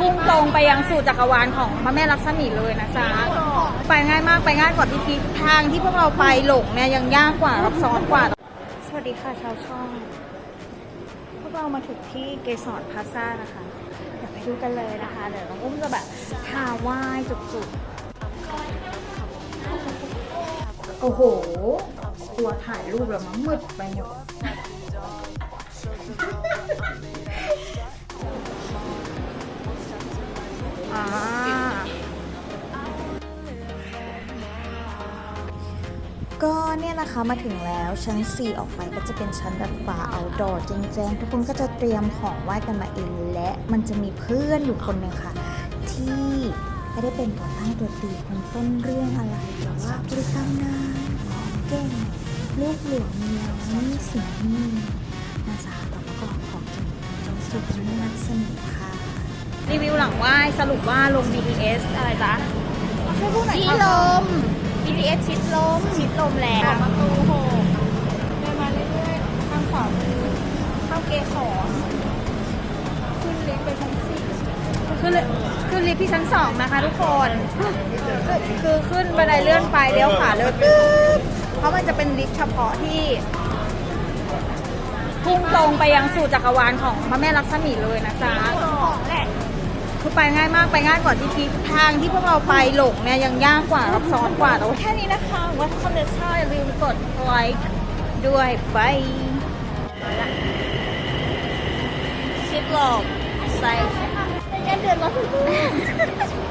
พุ่งตรงไปยังสู่จักรวาลของพระแม่ลักษมีเลยนะจ๊ะไปง่ายมากไปง่ายกว่าที่คิดทางที่พวกเราไปหลงเนี่ยยังยากกว่าซับซ้อนกว่า สวัสดีค่ะชาวช่อง พวกเรามาถึงที่เกสรพลาซ่านะคะ เดี๋ยวไปดูกันเลยนะคะ เดี๋ยวน้องอุ้มจะแบบทาไหว้จุกๆ โอ้โห ตัวถ่ายรูปแล้วมั้งมืดไปหมด ก็เนี่ยนะคะมาถึงแล้วชั้น 4 ออกไปก็จะเป็นชั้นแบบฝาเอาดอร์แจ้งๆทุกคนก็จะเตรียมของไหว้กันมาเองและมันจะมีเพื่อนอยู่คนหนึ่งค่ะ ที่ไม่ได้เป็นตัวตั้งตัวตีคนต้นเรื่องอะไรแต่ว่าบริกรรมนางของเก่งลูกหลวงเมียนี่สิงนี่นาสาต่อประกอบของเก่งจงสุดไม่นักสนิทค่ะรีวิวหลังไหว้สรุปว่าลง BTS อะไรจ๊ะช่วยพูดหน่อยชิค่ะ ลม BTS ชิดลมชิดลมแรงประตูหกเดินมาเรื่อยๆทางขวามือเข้าเกสรขึ้นลิฟต์ไปชั้นสี่คือคือลิฟต์ที่ชั้นสองนะคะทุกคนคือคือขึ้นบันไดเลื่อนไปเลี้ยวขวาเลยปึ๊บเพราะมันจะเป็นลิฟต์เฉพาะที่พุ่งตรงไปยังสู่จักรวาลของพระแม่ลักษมีเลยนะจ๊ะของแหละ คือไปง่ายมากไปง่ายกว่าที่คิดทางที่พวกเราไปหลงเนี่ยยังยากกว่าซับซ้อนกว่าแต่ว่าแค่นี้นะคะว่าถ้าคนเดชอบอย่าลืมกดไลค์ด้วยบายชิปหลอกใส่แค่เดือนละถึง